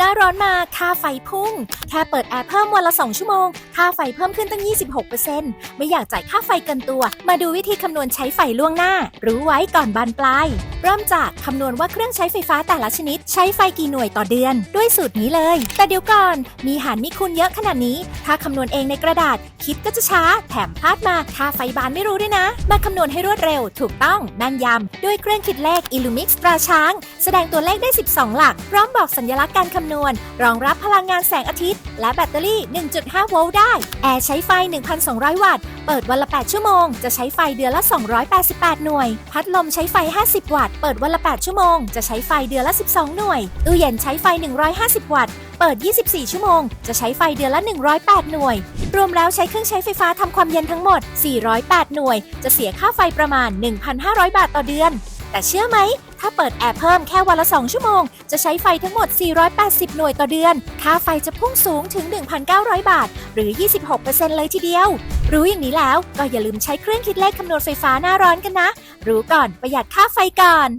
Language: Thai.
หน้าร้อนมาค่าไฟพุ่ง แค่เปิดแอร์เพิ่มวันละ 2 ชั่วโมง ค่าไฟเพิ่มขึ้นตั้ง 26%ไม่อยากจ่ายค่าไฟเกินตัว มาดูวิธีคำนวณใช้ไฟล่วงหน้า รู้ไว้ก่อนบานปลาย เริ่มจากคำนวณว่าเครื่องใช้ไฟฟ้าแต่ละชนิด ใช้ไฟกี่หน่วยต่อเดือน ด้วยสูตรนี้เลย แต่เดี๋ยวก่อน มีหารมีคูณเยอะขนาดนี้ ถ้าคำนวณเองในกระดาษ คิดก็จะช้า แถมพลาดมาค่าไฟบานไม่รู้ด้วยนะ มาคำนวณให้รวดเร็ว ถูกต้องแม่นยำด้วยเครื่องคิดเลข Illumix ตราช้าง แสดงตัวเลขได้ 12 หลักพร้อมบอกสัญลักษณ์การคำนวณรองรับพลังงานแสงอาทิตย์ และแบตเตอรี่ 1.5 โวลต์ได้ แอร์ใช้ไฟ 1,200 วัตต์ เปิดวันละ 8 ชั่วโมง จะใช้ไฟเดือนละ 288 หน่วย พัดลมใช้ไฟ 50 วัตต์ เปิดวันละ 8 ชั่วโมง จะใช้ไฟเดือนละ 12 หน่วย ตู้เย็นใช้ไฟ 150 วัตต์เปิด 24 ชั่วโมง จะใช้ไฟเดือนละ 108 หน่วย รวมแล้วใช้เครื่องใช้ไฟฟ้าทำความเย็นทั้งหมด 408 หน่วย จะเสียค่าไฟประมาณ 1,500 บาทต่อเดือน แต่เชื่อไหม ถ้าเปิดแอร์เพิ่มแค่วันละ 2 ชั่วโมง จะใช้ไฟทั้งหมด 480 หน่วยต่อเดือน ค่าไฟจะพุ่งสูงถึง 1,900 บาท หรือ 26%เลยทีเดียว รู้อย่างนี้แล้วก็อย่าลืมใช้เครื่องคิดเลขคำนวณไฟฟ้าหน้าร้อนกันนะ รู้ก่อนประหยัดค่าไฟก่อน